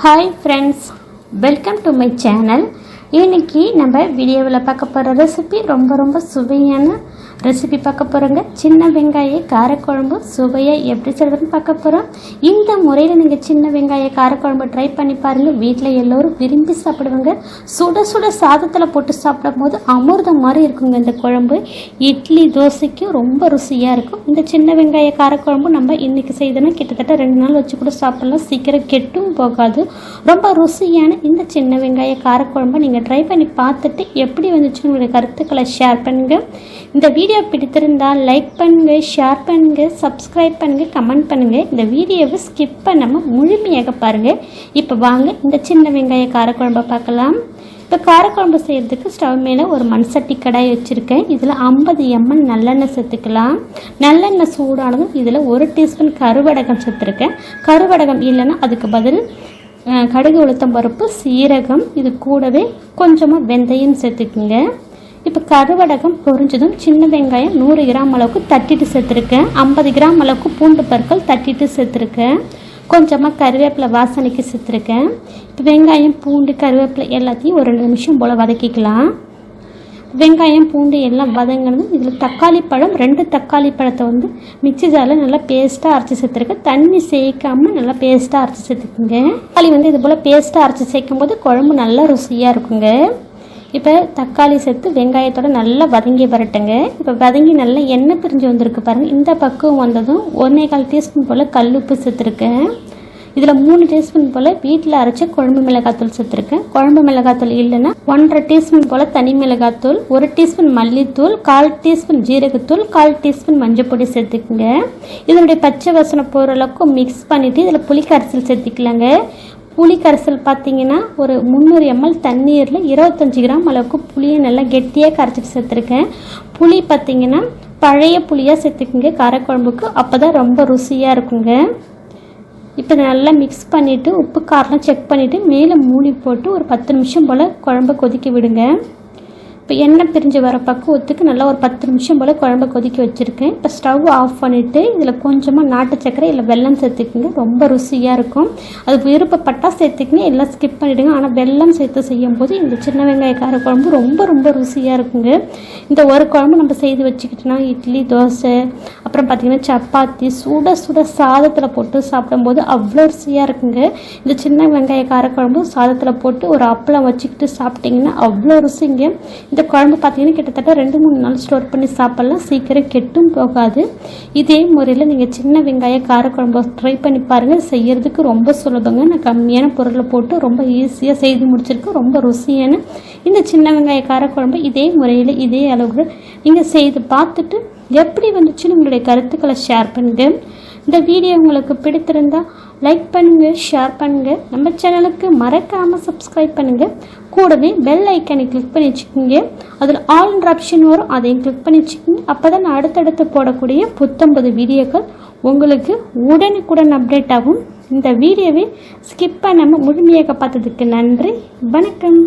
Hi friends welcome to my channel இன்றைக்கி நம்ம வீடியோவில் பார்க்க போகிற ரெசிபி ரொம்ப ரொம்ப சுவையான ரெசிபி பார்க்க போகிறோங்க சின்ன வெங்காய காரக்குழம்பு சுவையாக எப்படி செய்கிறதுன்னு பார்க்க போகிறோம் இந்த முறையில் நீங்கள் சின்ன வெங்காய காரக்குழம்பு ட்ரை பண்ணி பாருங்கள் வீட்டில் எல்லோரும் விரும்பி சாப்பிடுவாங்க. சுட சுட சாதத்தில் போட்டு சாப்பிடும் போது அமிர்தம் மாதிரி இருக்குங்க இந்த குழம்பு. இட்லி தோசைக்கும் ரொம்ப ருசியாக இருக்கும். இந்த சின்ன வெங்காய காரக்குழம்பு நம்ம இன்றைக்கி செய்தோன்னா கிட்டத்தட்ட ரெண்டு நாள் வச்சு கூட சாப்பிடலாம். சீக்கிரம் கெட்டும் போகாது. ரொம்ப ருசியான இந்த சின்ன வெங்காய காரக்குழம்பை நீங்கள் ட்ரை பண்ணி பார்த்துட்டு எப்படி வந்துச்சுன்னு உங்களுடைய கருத்துக்களை ஷேர் பண்ணுங்கள் இந்த வீடியோ பிடித்திருந்தால் லைக் பண்ணுங்கள் ஷேர் பண்ணுங்கள் சப்ஸ்கிரைப் பண்ணுங்கள் கமெண்ட் பண்ணுங்கள் இந்த வீடியோவை ஸ்கிப் பண்ணாமல் முழுமையாக பாருங்கள் இப்போ வாங்க இந்த சின்ன வெங்காய காரக்குழம்பை பார்க்கலாம். இப்போ காரக்குழம்பு செய்கிறதுக்கு ஸ்டவ் மேலே ஒரு மண் சட்டி கடாய் வச்சுருக்கேன். இதில் ஐம்பது எம்எல் நல்லெண்ணெய் சேர்த்துக்கலாம். நல்லெண்ணெய் சூடானதும் இதில் ஒரு டீஸ்பூன் கருவடகம் சேர்த்துருக்கேன். கருவடகம் இல்லைன்னா அதுக்கு பதில் கடுகு உளுத்தம் பருப்பு சீரகம் இது கூடவே கொஞ்சமாக வெந்தயம் சேர்த்துக்குங்க. இப்போ கருவடகம் பொறிஞ்சதும் சின்ன வெங்காயம் நூறு கிராம் அளவுக்கு தட்டிட்டு சேர்த்துருக்கேன். ஐம்பது கிராம் அளவுக்கு பூண்டு பற்கள் தட்டிட்டு சேர்த்துருக்கேன். கொஞ்சமாக கருவேப்பிலை வாசனைக்கு சேர்த்துருக்கேன். இப்போ வெங்காயம் பூண்டு கருவேப்பிலை எல்லாத்தையும் ஒரு ரெண்டு நிமிஷம் போல் வதக்கிக்கலாம். வெங்காயம் பூண்டு எல்லாம் வதங்கினதும் இதில் தக்காளி பழம் ரெண்டு தக்காளி பழத்தை வந்து மிக்ஸி ஜாரில் நல்லா பேஸ்ட்டாக அரைச்சி சேர்த்துருக்கேன். தண்ணி சேர்க்காமல் நல்லா பேஸ்ட்டாக அரைச்சி சேர்த்துக்குங்க. தக்காளி வந்து இது போல் பேஸ்ட்டாக அரைச்சி சேர்க்கும் போது குழம்பு நல்லா ருசியாக இருக்குங்க. இப்போ தக்காளி சேர்த்து வெங்காயத்தோட நல்லா வதங்கி வரட்டுங்க. இப்போ வதங்கி நல்லா எண்ணெய் பிரிஞ்சு வந்திருக்கு பாருங்கள் இந்த பக்குவம் வந்ததும் ஒன்றே கால் டீஸ்பூன் போல் கல்லுப்பு சேர்த்துருக்கேன். இதில் மூணு டீஸ்பூன் போல் வீட்டில் அரைச்ச குழம்பு மிளகாத்தூள் சேர்த்துருக்கேன். குழம்பு மிளகாத்தூள் இல்லைன்னா ஒன்றரை டீஸ்பூன் போல் தனி மிளகாத்தூள் ஒரு டீஸ்பூன் மல்லித்தூள் கால் டீஸ்பூன் ஜீரகத்தூள் கால் டீஸ்பூன் மஞ்சப்பொடி சேர்த்துக்குங்க. இதனுடைய பச்சை வசனம் போகிற அளவுக்கு மிக்ஸ் பண்ணிவிட்டு இதில் புளிக்கரைசல் சேர்த்துக்கலாங்க. புளி கரைசல் பார்த்தீங்கன்னா ஒரு முந்நூறு எம்எல் தண்ணீரில் இருபத்தஞ்சி கிராம் அளவுக்கு புளியை நல்லா கெட்டியாக கரைச்சிட்டு சேர்த்துருக்கேன். புளி பார்த்தீங்கன்னா பழைய புளியாக சேர்த்துக்குங்க. காரக்குழம்புக்கு அப்போ தான் ரொம்ப ருசியாக இருக்குங்க. இப்போ நல்லா மிக்ஸ் பண்ணிவிட்டு உப்பு காரெலாம் செக் பண்ணிவிட்டு மேலே மூடி போட்டு ஒரு பத்து நிமிஷம் போல் குழம்ப கொதிக்க விடுங்க. இப்போ எண்ணெய் பிரிஞ்சு வர பக்குவத்துக்கு நல்லா ஒரு பத்து நிமிஷம் போல் குழம்ப கொதிக்க வச்சுருக்கேன். இப்போ ஸ்டவ் ஆஃப் பண்ணிவிட்டு இதில் கொஞ்சமாக நாட்டு சக்கரை இல்லை வெல்லம் சேர்த்துக்குங்க. ரொம்ப ருசியாக இருக்கும். அது விருப்பப்பட்டால் சேர்த்துக்குங்க எல்லாம் ஸ்கிப் பண்ணிவிடுங்க ஆனால் வெல்லம் சேர்த்து செய்யும் போது இந்த சின்ன வெங்காய கார குழம்பு ரொம்ப ரொம்ப ருசியாக இருக்குங்க. இந்த ஒரு குழம்பு நம்ம செய்து வச்சுக்கிட்டோன்னா இட்லி தோசை அப்புறம் பார்த்திங்கன்னா சப்பாத்தி சுட சுட சாதத்தில் போட்டு சாப்பிடும்போது அவ்வளோ ருசியாக இருக்குங்க. இந்த சின்ன வெங்காய காரக்குழம்பு சாதத்தில் போட்டு ஒரு அப்பளம் வச்சுக்கிட்டு சாப்பிட்டிங்கன்னா அவ்வளோ ருசிங்க. இந்த குழம்பு பார்த்தீங்கன்னா கிட்டத்தட்ட ரெண்டு மூணு நாள் ஸ்டோர் பண்ணி சாப்பிட்லாம். சீக்கிரம் கெட்டும் போகாது. இதே முறையில் நீங்கள் சின்ன வெங்காய காரக்குழம்பு ட்ரை பண்ணி பாருங்கள் செய்யறதுக்கு ரொம்ப சுலபங்க. நான் கம்மியான பொருளை போட்டு ரொம்ப ஈஸியாக செய்து முடிச்சிருக்கேன். ரொம்ப ருசியான இந்த சின்ன வெங்காய காரக்குழம்பு இதே முறையில் இதே அளவுக்கு நீங்கள் செய்து பார்த்துட்டு எப்படி வந்துச்சுன்னு உங்களுடைய கருத்துக்களை ஷேர் பண்ணுங்கள் இந்த வீடியோ உங்களுக்கு பிடித்திருந்தா லைக் பண்ணுங்க ஷேர் பண்ணுங்க. நம்ம சேனலுக்கு மறக்காம சப்ஸ்கிரைப் பண்ணுங்க. கூடவே பெல் ஐக்கனை கிளிக் பண்ணி வச்சுக்கோங்க. அதில் ஆல்ன்ற ஆப்ஷன் வரும் அதையும் கிளிக் பண்ணி வச்சுக்கோங்க. அப்போ தான் நான் அடுத்தடுத்து போடக்கூடிய புத்தம்பது வீடியோக்கள் உங்களுக்கு உடனுக்குடன் அப்டேட் ஆகும். இந்த வீடியோவை ஸ்கிப் பண்ணாமல் முழுமையாக பார்த்ததுக்கு நன்றி. வணக்கம்.